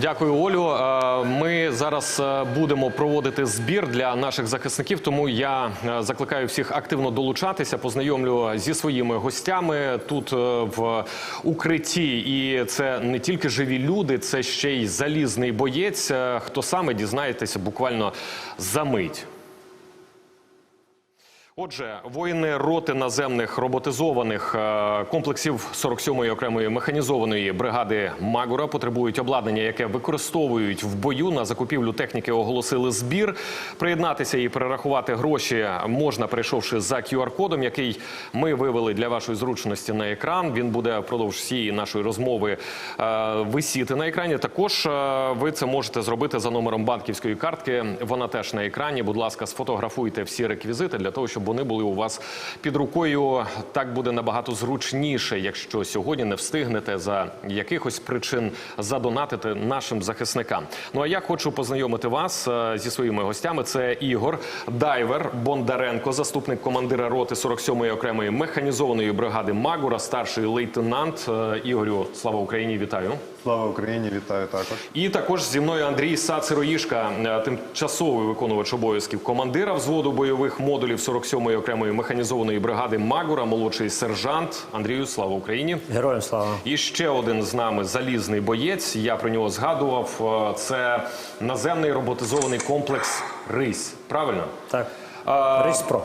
Дякую, Олю. Е, Ми зараз е, будемо проводити збір для наших захисників, тому я е, закликаю всіх активно долучатися. Познайомлю зі своїми гостями тут в укритті. І це не тільки живі люди, це ще й залізний боєць. Хто саме дізнаєтеся буквально за мить. Отже, воїни роти наземних роботизованих е, комплексів 47-ї окремої механізованої бригади Магура потребують обладнання, яке використовують в бою. На закупівлю техніки оголосили збір. Приєднатися і перерахувати гроші можна, перейшовши за QR-кодом, який ми вивели для вашої зручності на екран. Він буде впродовж всієї нашої розмови е, висіти на екрані. Також е, ви це можете зробити за номером банківської картки. Вона теж на екрані. Будь ласка, сфотографуйте всі реквізити для того, щоб вони були у вас під рукою. Так буде набагато зручніше, якщо сьогодні не встигнете за якихось причин задонатити нашим захисникам. Ну а я хочу познайомити вас е, зі своїми гостями. Це Ігор Дайвер Бондаренко, заступник командира роти 47-ї окремої механізованої бригади Магура, старший лейтенант. Е, Ігорю, слава Україні! Вітаю! Слава Україні, вітаю також. І також зі мною Андрій Сацироїшка, е, тимчасовий виконувач обов'язків командира взводу бойових модулів 47-ї окремої механізованої бригади Магура, молодший сержант. Андрію, слава Україні! Героям слава. І ще один з нами залізний боєць. Я про нього згадував. Е, Це наземний роботизований комплекс Рись. Правильно? Так. А, Рись Про.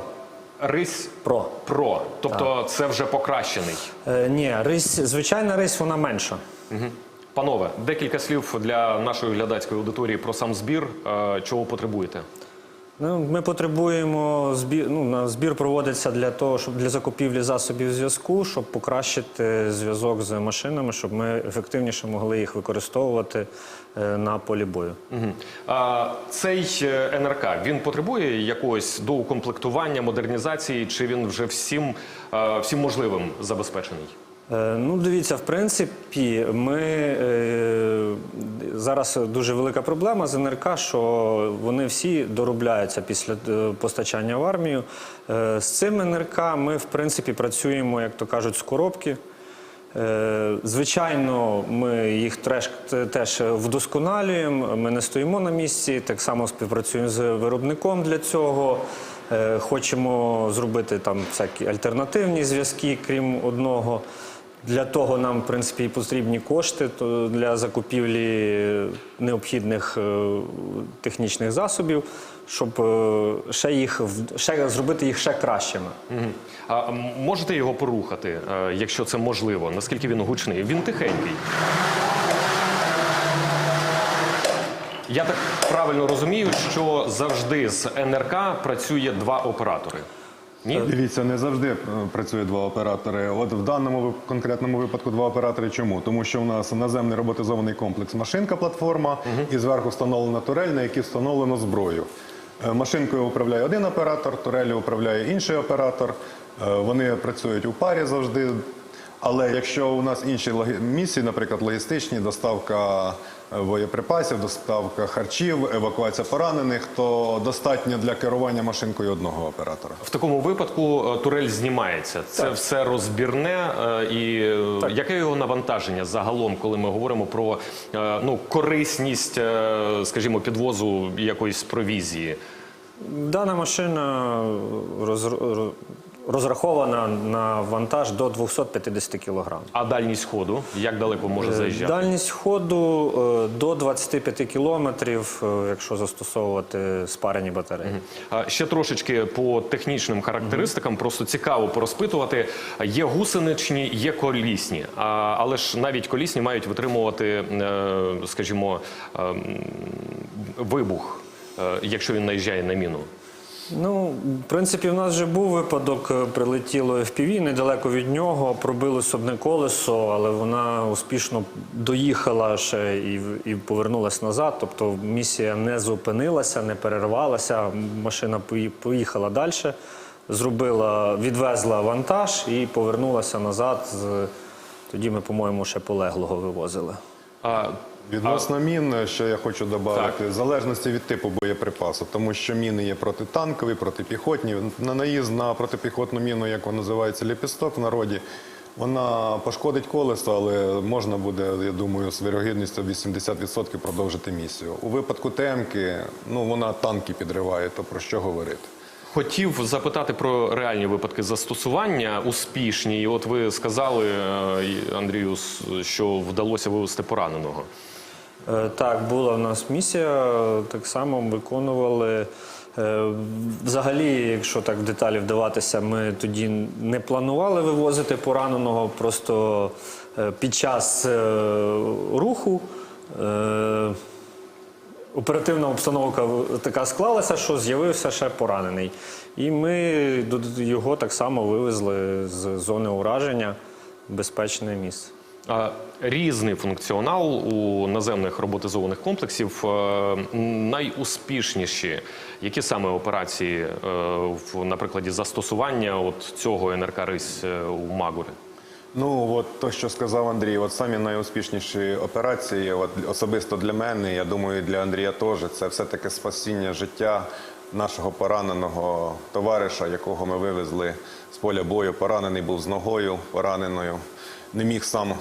Рись Про. Про. Тобто це вже покращений. Е, ні, рись, звичайна рись, вона менша. Панове, декілька слів для нашої глядацької аудиторії про сам збір. Е, Чого потребуєте? Ну, ми потребуємо збір. Ну, збір проводиться для того, щоб для закупівлі засобів зв'язку, щоб покращити зв'язок з машинами, щоб ми ефективніше могли їх використовувати е, на полі бою. Мгм. А, цей е, НРК він потребує якогось доукомплектування, модернізації, чи він вже всім, всім можливим забезпечений? Е, Ну, дивіться, в принципі, ми е, зараз дуже велика проблема з НРК, що вони всі доробляються після е, постачання в армію. Е, з цим НРК ми, в принципі, працюємо, як то кажуть, з коробки. Е, Звичайно, ми їх треш, теж вдосконалюємо. Ми не стоїмо на місці. Так само співпрацюємо з виробником для цього. Е, Хочемо зробити там всякі альтернативні зв'язки, крім одного. Для того нам, в принципі, і потрібні кошти для закупівлі необхідних е, технічних засобів, щоб е, ще їх ще зробити їх ще кращими. А можете його порухати, е, якщо це можливо? Наскільки він гучний? Він тихенький. Я так правильно розумію, що завжди з НРК працює два оператори. Ні? Дивіться, не завжди е, працює два оператори. От в даному конкретному випадку два оператори. Чому? Тому що у нас наземний роботизований комплекс машинка, платформа, і зверху встановлена турель, на якій встановлено зброю. Е, Машинкою управляє один оператор, турелью управляє інший оператор. Е, Вони працюють у парі завжди. Але якщо у нас інші місії, наприклад, логістичні, доставка боєприпасів, доставка харчів, евакуація поранених, то достатньо для керування машинкою одного оператора. В такому випадку е, турель знімається. Це все розбірне. е, І е, яке його навантаження загалом, коли ми говоримо про ну, корисність, скажімо, підвозу якоїсь провізії? Дана машина роз- ро- розрахована на вантаж до 250 кг. А дальність ходу як далеко може заїжджати? Дальність ходу е, до 25 кілометрів, е, якщо застосовувати спарені батареї. А Ще трошечки по технічним характеристикам, просто цікаво порозпитувати. Є гусеничні, є колісні, але ж навіть колісні мають витримувати, е, скажімо, ем, вибух, е, якщо він наїжджає на міну. Ну, в принципі, в нас вже був випадок, е, прилетіло FPV недалеко від нього, пробилось одне колесо, але вона успішно доїхала ще і, і повернулася назад. Тобто місія не зупинилася, не перервалася. Машина поїхала далі, зробила, відвезла вантаж і повернулася назад. Тоді ми, по-моєму, ще полеглого вивозили. А, Відносно мін, що я хочу додати, в залежності від типу боєприпасу, тому що міни є протитанкові, протипіхотні. На наїзд на протипіхотну міну, як вона називається, ліпісток в народі, Вона пошкодить колесо, але можна буде, я думаю, з вірогідністю 80% продовжити місію. У випадку ТМки, ну вона танки підриває, то про що говорити? Хотів запитати про реальні випадки застосування успішні. І от ви сказали, е, Андрію, що вдалося вивести пораненого. Е, Так, була в нас місія, так само виконували. Е, Взагалі, якщо так в деталі вдаватися, ми тоді не планували вивозити пораненого, просто е, під час руху. Оперативна обстановка така склалася, що з'явився ще поранений. І ми його так само вивезли з зони ураження в безпечне місце. Різний функціонал у наземних роботизованих комплексів. Е, Найуспішніші, які саме операції, е, в, на прикладі застосування от цього НРК РИС е, у Магури? Ну, от то, що сказав Андрій, от самі найуспішніші операції, от особисто для мене, я думаю, і для Андрія теж, це все-таки спасіння життя нашого пораненого товариша, якого ми вивезли з поля бою. Поранений був з ногою пораненою, не міг сам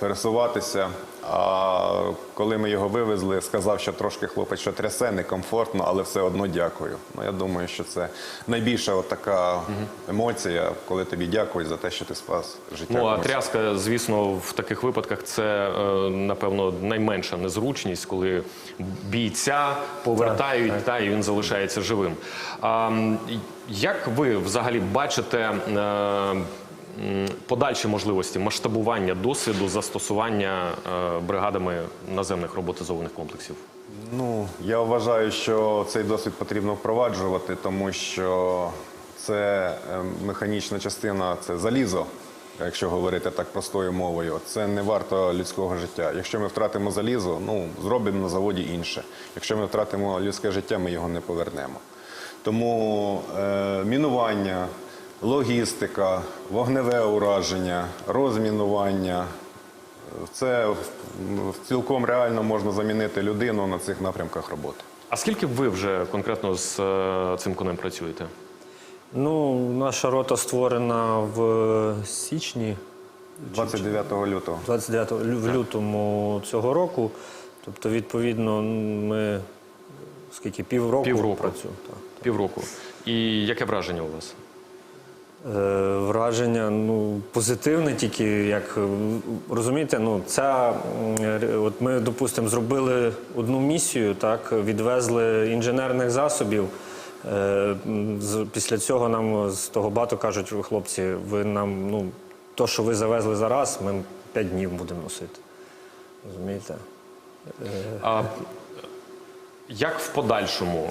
пересуватися. А коли ми його вивезли, сказав, що трошки хлопець що трясе, некомфортно, але все одно дякую. Ну я думаю, що це найбільша така емоція, коли тобі дякують за те, що ти спас життя. Ну а комусь. тряска, звісно, в таких випадках це е, напевно найменша незручність, коли бійця повертають та і він залишається живим. А як ви взагалі бачите? Подальші можливості масштабування досвіду застосування е, бригадами наземних роботизованих комплексів. Ну, я вважаю, що цей досвід потрібно впроваджувати, тому що це е, механічна частина, це залізо, якщо говорити так простою мовою. Це не варто людського життя. Якщо ми втратимо залізо, ну зробимо на заводі інше. Якщо ми втратимо людське життя, ми його не повернемо. Тому е, мінування, логістика, вогневе ураження, розмінування. Це цілком реально можна замінити людину на цих напрямках роботи. А скільки ви вже конкретно з е, цим конем працюєте? Ну, наша рота створена в січні 29 лютого. 29 лю- в лютому цього року. Тобто, відповідно, ми скільки півроку, Півроку. працюємо. Так. Півроку. І яке враження у вас? Е, враження ну, позитивне, тільки як е, розумієте, ну ця от ми, допустимо, зробили одну місію, так відвезли інженерних засобів. Е, після цього нам з того бату кажуть, хлопці, ви нам, ну, то, що ви завезли зараз, ми п'ять днів будемо носити. Розумієте? А як в подальшому,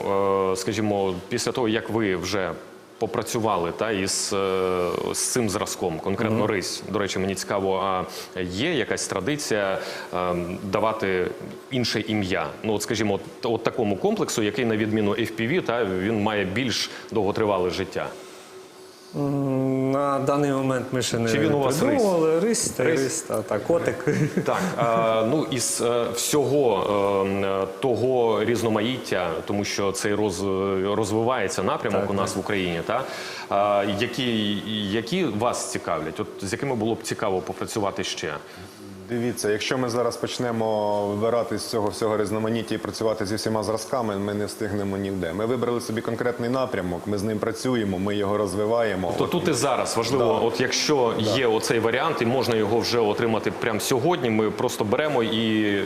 скажімо, після того, як ви вже попрацювали та, із е, з цим зразком, конкретно рись, до речі, мені цікаво, а є якась традиція а, давати інше ім'я? Ну, от, скажімо, от, от такому комплексу, який на відміну FPV, та, він має більш довготривале життя. На даний момент ми ще не Чи він у вас придумували. Рис? та рис? рис та, та котик. Так, ну із е, всього е, того різноманіття, тому що цей роз, розвивається напрямок у нас в Україні, та які, які вас цікавлять? От з якими було б цікаво попрацювати ще? Дивіться, якщо ми зараз почнемо вибирати з цього всього різноманіття і працювати зі всіма зразками, ми не встигнемо ніде. Ми вибрали собі конкретний напрямок, ми з ним працюємо, ми його розвиваємо. То тут і зараз важливо, от якщо є оцей варіант, і можна його вже отримати прямо сьогодні, ми просто беремо і, і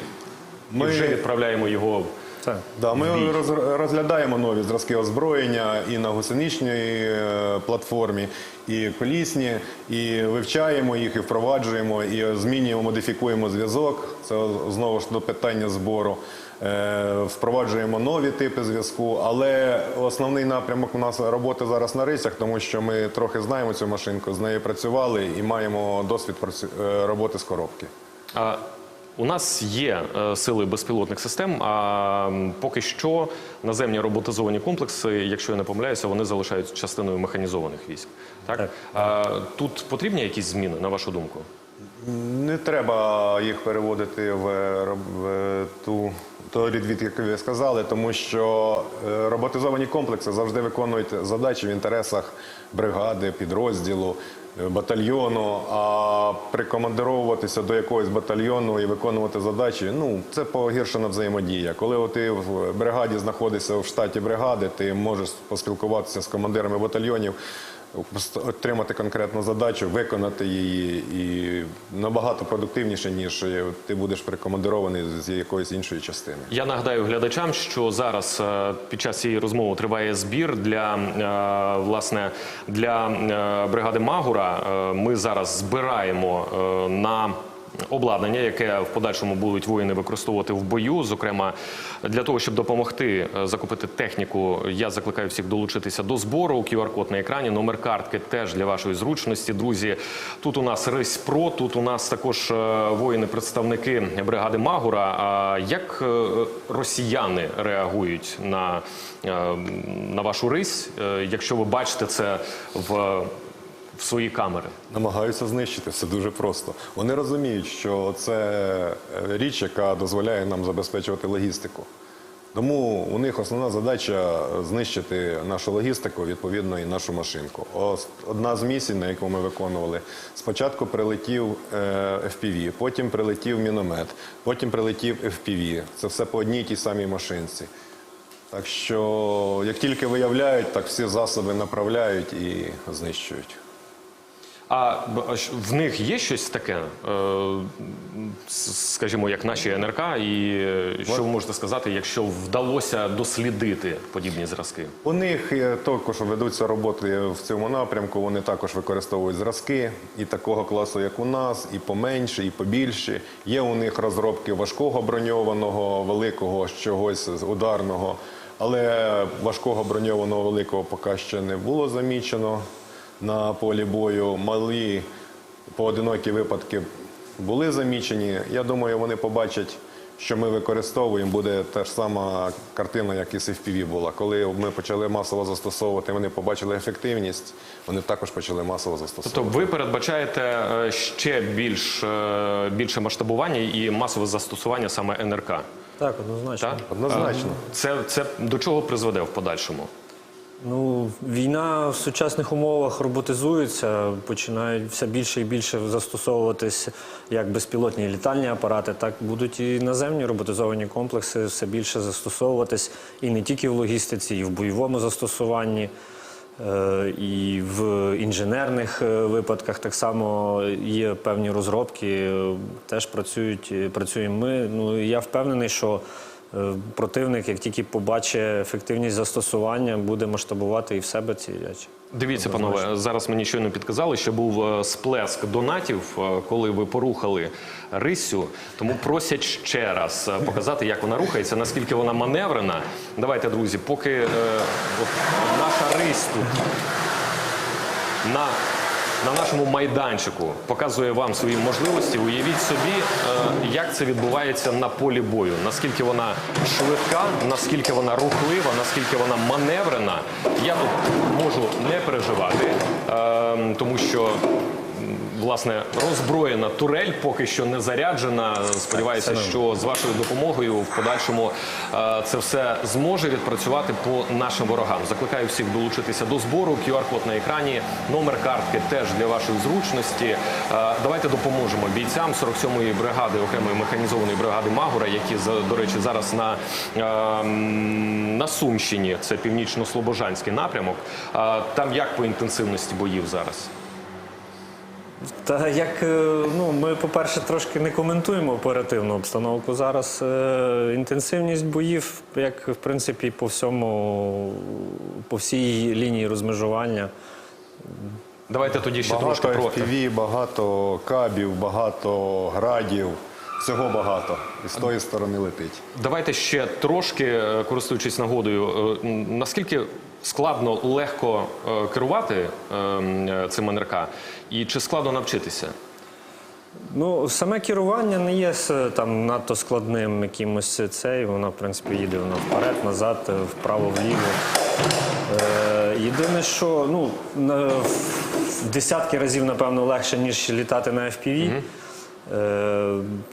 вже відправляємо його. Так. Да, ми роз- розглядаємо нові зразки озброєння і на гусеничній е, платформі, і колісні, і вивчаємо їх, і впроваджуємо, і змінюємо, модифікуємо зв'язок. Це знову ж до питання збору. Е, Впроваджуємо нові типи зв'язку, але основний напрямок у нас роботи зараз на рисях, тому що ми трохи знаємо цю машинку, з нею працювали і маємо досвід е, роботи з коробки. А, у нас є е, сили безпілотних систем, а поки що наземні роботизовані комплекси, якщо я не помиляюся, вони залишаються частиною механізованих військ. Так? Так. А, тут потрібні якісь зміни, на вашу думку? Не треба їх переводити в, в ту той який ви сказали, тому що е, роботизовані комплекси завжди виконують задачі в інтересах бригади, підрозділу. Батальйону, а прикомандировуватися до якогось батальйону і виконувати задачі, ну це погіршена взаємодія. Коли ти в бригаді знаходишся в штаті бригади, ти можеш поспілкуватися з командирами батальйонів, отримати конкретну задачу, виконати її і набагато продуктивніше, ніж ти будеш прикомандирований з якоїсь іншої частини. Я нагадаю глядачам, що зараз е, під час цієї розмови триває збір для е, власне для е, бригади Магура. Е, Ми зараз збираємо е, на обладнання, яке в подальшому будуть воїни використовувати в бою. Зокрема, для того, щоб допомогти е, закупити техніку, я закликаю всіх долучитися до збору. QR-код на екрані, номер картки теж для вашої зручності. Друзі, тут у нас Рись Про, тут у нас також е, воїни-представники бригади Магура. А як е, росіяни реагують на, на вашу рись, якщо ви бачите це в, свої камери? Намагаються знищити все дуже просто. Вони розуміють, що це е, річ, яка дозволяє нам забезпечувати логістику. Тому у них основна задача знищити нашу логістику, відповідно, і нашу машинку. Одна з місій, на яку ми виконували, спочатку прилетів е, FPV, потім прилетів міномет, потім прилетів FPV. Це все по одній тій самій машинці. Так що, як тільки виявляють, так всі засоби направляють і знищують. А в них є щось таке, е, скажімо, як наші НРК, і е, що ви можете сказати, якщо вдалося дослідити подібні зразки? У них також ведуться роботи в цьому напрямку. Вони також використовують зразки і такого класу, як у нас, і поменше, і побільше. Є у них розробки важкого броньованого, великого чогось ударного, але важкого броньованого великого поки ще не було замічено на полі бою. Малі поодинокі випадки були замічені. Я думаю, вони побачать, що ми використовуємо, буде та ж сама картина, як і з FPV була. Коли ми почали масово застосовувати, вони побачили ефективність, вони також почали масово застосовувати. Тобто ви передбачаєте е, ще більш, е, більше масштабування і масове застосування саме НРК? Так, однозначно. Так? Однозначно. Це, це до чого призведе в подальшому? Ну, війна в сучасних умовах роботизується, починають все більше і більше застосовуватись як безпілотні літальні апарати, так будуть і наземні роботизовані комплекси все більше застосовуватись і не тільки в логістиці, і в бойовому застосуванні. е, І в інженерних е, випадках так само є певні розробки, е, теж працюють, працюємо ми. Ну я впевнений, що Противник, як тільки побачить ефективність застосування, буде масштабувати і в себе ці речі. Дивіться, панове, зараз мені щойно підказали, що був е, сплеск донатів, е, коли ви порухали рисю. Тому просять ще раз е, показати, як вона рухається, наскільки вона маневрена. Давайте, друзі, поки е, от наша рись тут на, на нашому майданчику показує вам свої можливості. Уявіть собі, е, як це відбувається на полі бою. Наскільки вона швидка, наскільки вона рухлива, наскільки вона маневрена. Я тут можу не переживати, е, тому що. Власне, роззброєна турель поки що не заряджена. Сподіваюся, що з вашою допомогою в подальшому е, це все зможе відпрацювати по нашим ворогам. Закликаю всіх долучитися до збору. QR-код на екрані, номер картки теж для вашої зручності. Е, Давайте допоможемо бійцям 47-ї бригади окремої механізованої бригади Магура, які за- до речі зараз на, е, на Сумщині. Це північно-слобожанський напрямок. Е, Там як по інтенсивності боїв зараз? Та як е, ну ми, по-перше, трошки не коментуємо оперативну обстановку. Зараз е, інтенсивність боїв, як в принципі по всьому, по всій лінії розмежування. Давайте тоді ще Багато трошки про FPV, багато кабів, багато градів. Всього багато. І з тої сторони летить. давайте ще трошки, е, користуючись нагодою, наскільки складно легко керувати е, м, е, цим НРК, і чи складно навчитися? Ну, саме керування не є там надто складним якимось цей. Воно, в принципі, їде воно вперед, назад, е, вправо, вліво. Е, єдине, що ну, на, в десятки разів, напевно, легше, ніж літати на FPV. Е,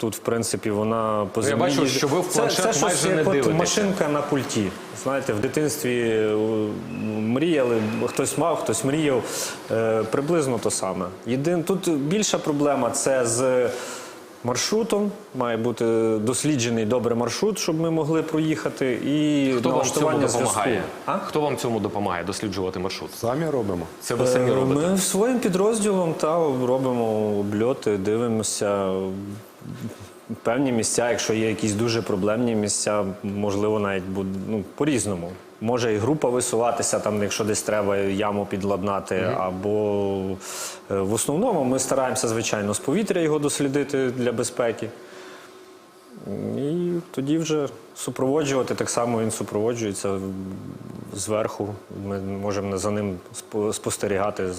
Тут, в принципі, вона по землі бачу, що ви в планшет це, це майже не дивитеся. машинка на пульті. Знаєте, в дитинстві е, мріяли, хтось мав, хтось мріяв. Е, Приблизно то саме. Єдин, тут більша проблема це з маршрутом. Має бути досліджений добре маршрут, щоб ми могли проїхати. І Хто вам в цьому допомагає? А? Хто вам в цьому допомагає досліджувати маршрут? Самі робимо. Це ви самі Е, робите? Ми своїм підрозділом та робимо обльоти, дивимося. Певні місця, якщо є якісь дуже проблемні місця, можливо, навіть буде ну, по-різному. Може і група висуватися, там, якщо десь треба яму підладнати, або е, в основному ми стараємося, звичайно, з повітря його дослідити для безпеки. І тоді вже супроводжувати, так само він супроводжується зверху. Ми можемо за ним спо- спостерігати.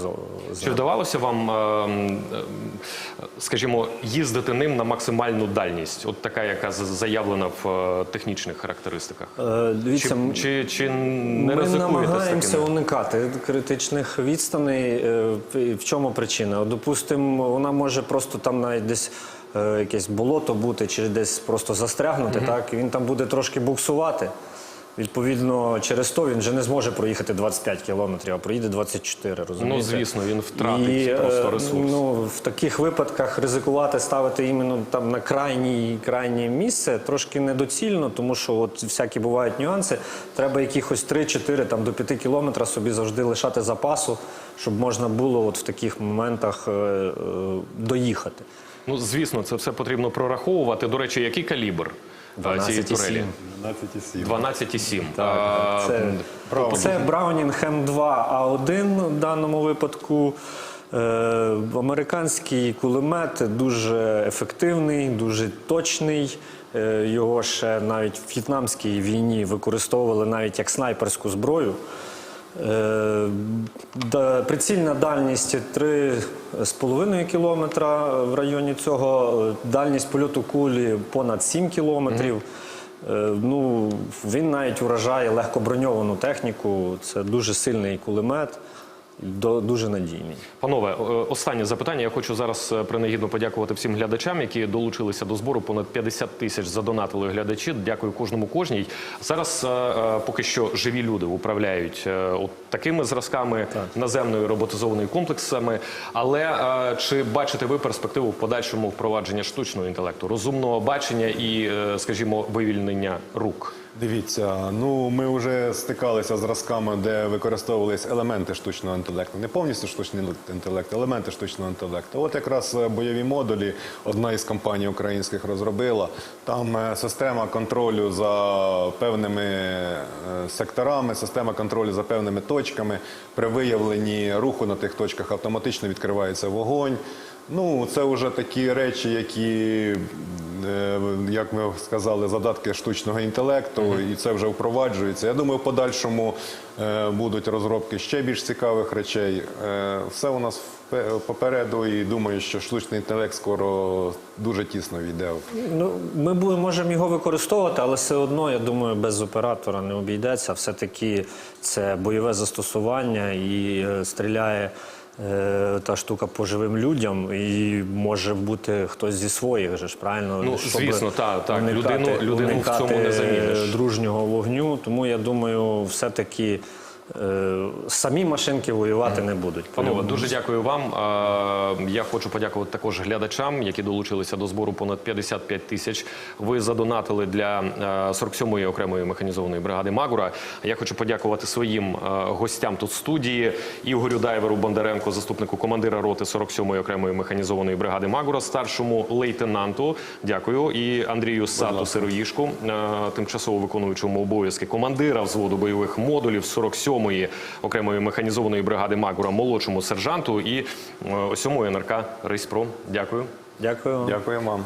Чи вдавалося вам, е, м, е, скажімо, їздити ним на максимальну дальність? От така, яка заявлена в е, технічних характеристиках? Е, Дивіться, Чи, чи, чи не ми намагаємося уникати критичних відстаней. Е, в- чому причина? Допустимо, вона може просто там навіть десь якесь болото бути, чи десь просто застрягнути, так він там буде трошки буксувати. Відповідно, через то він вже не зможе проїхати 25 кілометрів, а проїде 24, розумієте? Ну, звісно, він втратить І, просто е, ресурс. Ну, в таких випадках ризикувати ставити іменно там на крайній крайнє місце трошки недоцільно, тому що от всякі бувають нюанси. Треба якихось 3-4 там до 5 кілометра собі завжди лишати запасу, щоб можна було от в таких моментах е, е, доїхати. Ну, звісно, це все потрібно прораховувати. До речі, який калібр е, цієї 12,7. турелі? 12,7. 12,7. Так, це, правда. це Браунінг М2 А1 в даному випадку. Е, американський кулемет дуже ефективний, дуже точний. Е, його ще навіть в в'єтнамській війні використовували навіть як снайперську зброю. Е, Прицільна дальність 3,5 кілометра в районі цього. Дальність польоту кулі понад 7 кілометрів. Е, Ну, він навіть вражає легкоброньовану техніку. Це дуже сильний кулемет, дуже надійний. Панове, е, останнє запитання. Я хочу зараз е, принагідно подякувати всім глядачам, які долучилися до збору. Понад 50 тисяч задонатили глядачі. Дякую кожному кожній. Зараз е, поки що живі люди управляють от такими зразками наземної роботизованої комплексами. Але чи бачите ви перспективу в подальшому впровадження штучного інтелекту, розумного бачення і, скажімо, вивільнення рук? Дивіться, ну ми вже стикалися з зразками, де використовувались елементи штучного інтелекту. Не повністю штучний інтелект, елементи штучного інтелекту. От якраз е, бойові модулі одна із компаній українських розробила. Там е, система контролю за певними е, секторами, система контролю за певними точками. При виявленні руху на тих точках автоматично відкривається вогонь. Ну, це вже такі речі, які як ми сказали, задатки штучного інтелекту, і це вже впроваджується. Я думаю, в подальшому е, будуть розробки ще більш цікавих речей. Е, Все у нас попереду, і думаю, що штучний інтелект скоро дуже тісно війде. Ну, ми можемо його використовувати, але все одно, я думаю, без оператора не обійдеться. Все-таки це бойове застосування і е, стріляє е, та штука по живим людям, і може бути хтось зі своїх же ж правильно. Ну, Щоб звісно, так, так. уникати- Людину- людину в цьому не уникати заміниш. дружнього вогню. Тому я думаю, все-таки е, самі машинки воювати не будуть. Панове, дуже дякую вам. Е, Я хочу подякувати також глядачам, які долучилися до збору понад 55 тисяч. Ви задонатили для е, 47-ї окремої механізованої бригади Магура. Я хочу подякувати своїм е, гостям тут студії Ігорю Дайверу Бондаренко, заступнику командира роти 47-ї окремої механізованої бригади Магура, старшому лейтенанту. Дякую. І Андрію Сату Сироїшку, е, тимчасово виконуючому обов'язки командира взводу бойових модулів 47-ї окремої механізованої бригади Магура, молодшому сержанту і е, 7-ї НРК Рейспром. Дякую. Дякую. Дякую вам.